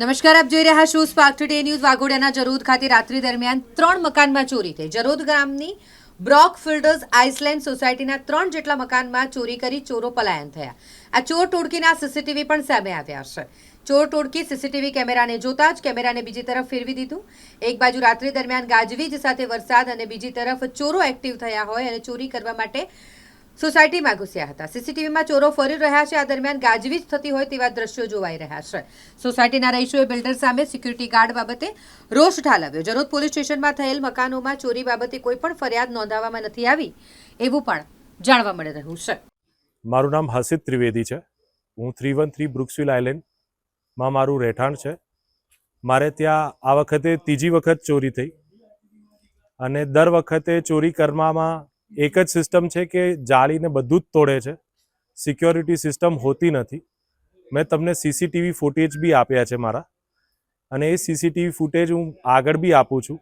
નમસ્કાર, આપ જોઈ રહ્યા છો સ્પાર્ક ટુડે ન્યૂઝ વાઘોડિયાના જરોદ ખાતે રાત્રિ દરમિયાન ત્રણ મકાનમાં ચોરી થઈ. જરોદ ગ્રામની બ્રોક ફિલ્ડર્સ આઇસલેન્ડ સોસાયટીના ત્રણ જેટલા મકાનમાં ચોરી કરી ચોરો પલાયન થયા. આ ચોર ટોળકીના સીસીટીવી પણ સામે આવ્યા છે. ચોર ટોળકી સીસીટીવી કેમેરાને જોતા જ કેમેરાને બીજી તરફ ફેરવી દીધું. એક બાજુ રાત્રિ દરમિયાન ગાજવીજ સાથે વરસાદ અને બીજી તરફ ચોરો એક્ટિવ થયા હોય અને ચોરી કરવા માટે સોસાયટીમાં ઘૂસ્યા હતા. સીસીટીવીમાં ચોરો ફરી રહ્યા છે. આ દરમિયાન ગાજવીજ થતી હોય તેવા દ્રશ્યો જોવાઈ રહ્યા છે. સોસાયટીના રહીશોએ બિલ્ડર સામે સિક્યુરિટી ગાર્ડ બાબતે રોષ ઠાલવ્યો. જરોદ પોલીસ સ્ટેશનમાં થયેલ મકાનોમાં ચોરી બાબતે કોઈ પણ ફરિયાદ નોંધાવવામાં નથી આવી એવું પણ જાણવા મળી રહ્યું છે. મારું નામ હસિત ત્રિવેદી છે. હું થ્રી વન થ્રી બ્રુક્સવિલ આઇલેન્ડમાં મારું રહેઠાણ છે. મારે ત્યાં આ વખતે ત્રીજી વખત ચોરી થઈ અને દર વખતે ચોરી કરવામાં એક જ સિસ્ટમ છે કે જાળીને બધું જ તોડે છે. સિક્યોરિટી સિસ્ટમ હોતી નથી. મેં તમને સીસીટીવી ફૂટેજ બી આપ્યા છે મારા. અને એ સીસીટીવી ફૂટેજ હું આગળ બી આપું છું,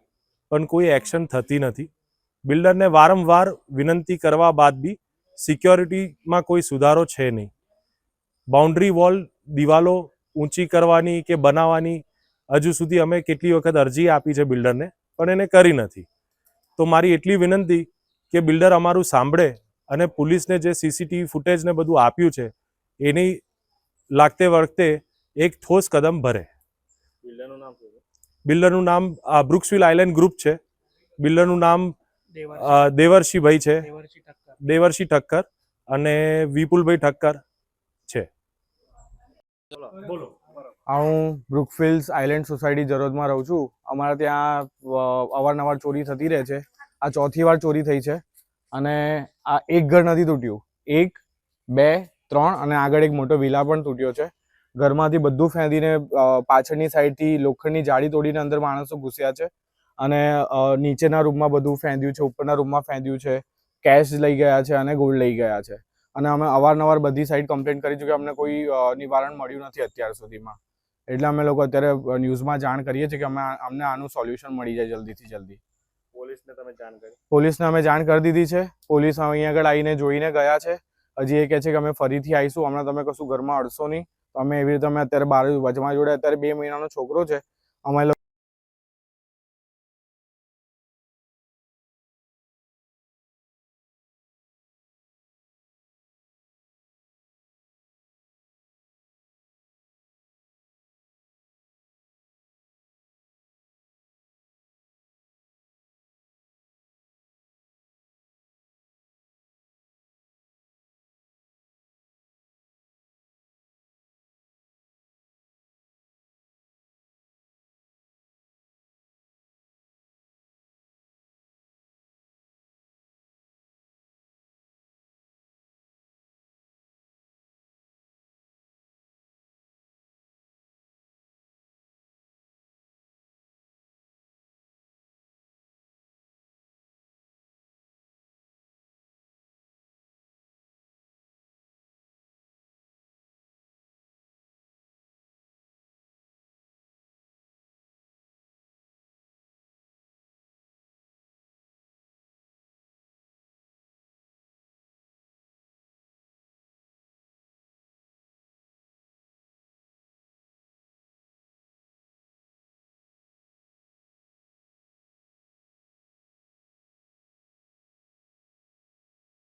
પણ કોઈ એક્શન થતી નથી. બિલ્ડરને વારંવાર વિનંતી કરવા બાદ બી સિક્યોરિટીમાં કોઈ સુધારો છે નહીં. બાઉન્ડ્રી વોલ દિવાલો ઊંચી કરવાની કે બનાવવાની, હજુ સુધી અમે કેટલી વખત અરજી આપી છે બિલ્ડરને, પણ એને કરી નથી. તો મારી એટલી વિનંતી કે બિલ્ડર અમારું સાંભળે અને પોલીસને જે સીસીટીવી ફૂટેજને બધું આપ્યું છે એની લાગતે વખતે એક ઠોસ કદમ ભરે. બિલ્ડરનું નામ આ બ્રુક્સવિલ આઇલેન્ડ ગ્રુપ છે. બિલ્ડરનું નામ દેવર્ષીભાઈ છે. દેવર્ષિ ઠક્કર. અને વિપુલભાઈ ઠક્કર છે. બોલો. હું બ્રુકફિલ્ડ્સ આઇલેન્ડ સોસાયટી જરોદમાં રહું છું. અમારા ત્યાં અવારનવાર ચોરી થતી રહે છે. આ ચોથી વાર ચોરી થઈ છે અને આ એક ઘર નથી તૂટ્યું. એક, બે, ત્રણ અને આગળ એક મોટો વિલા પણ તૂટ્યો છે. ઘરમાંથી બધું ફેંદીને પાછળની સાઈડથી લોખંડની જાળી તોડીને અંદર માણસો ઘૂસ્યા છે અને નીચેના રૂમમાં બધું ફેંદ્યું છે, ઉપરના રૂમમાં ફેંદ્યું છે, કેશ લઈ ગયા છે અને ગોલ્ડ લઈ ગયા છે. અને અમે અવારનવાર બધી સાઈડ કમ્પ્લેન કરી કે અમને કોઈ નિવારણ મળ્યું નથી અત્યાર સુધીમાં. એટલે અમે લોકો અત્યારે ન્યૂઝમાં જાણ કરીએ છીએ કે અમે અમને આનું સોલ્યુશન મળી જાય જલ્દીથી જલ્દી. પોલીસને તમે જાણ કરી? પોલીસને અમે જાણ કરી દીધી છે. પોલીસ અહીંયા આગળ આવીને જોઈને ગયા છે. હજી એ કહે છે કે અમે ફરીથી આવીશું. હમણાં તમે કશું ઘરમાં અડશો નહીં. અમે એવી રીતે અમે અત્યારે બાર વજમા જોડે અત્યારે બે મહિનાનો છોકરો છે. અમે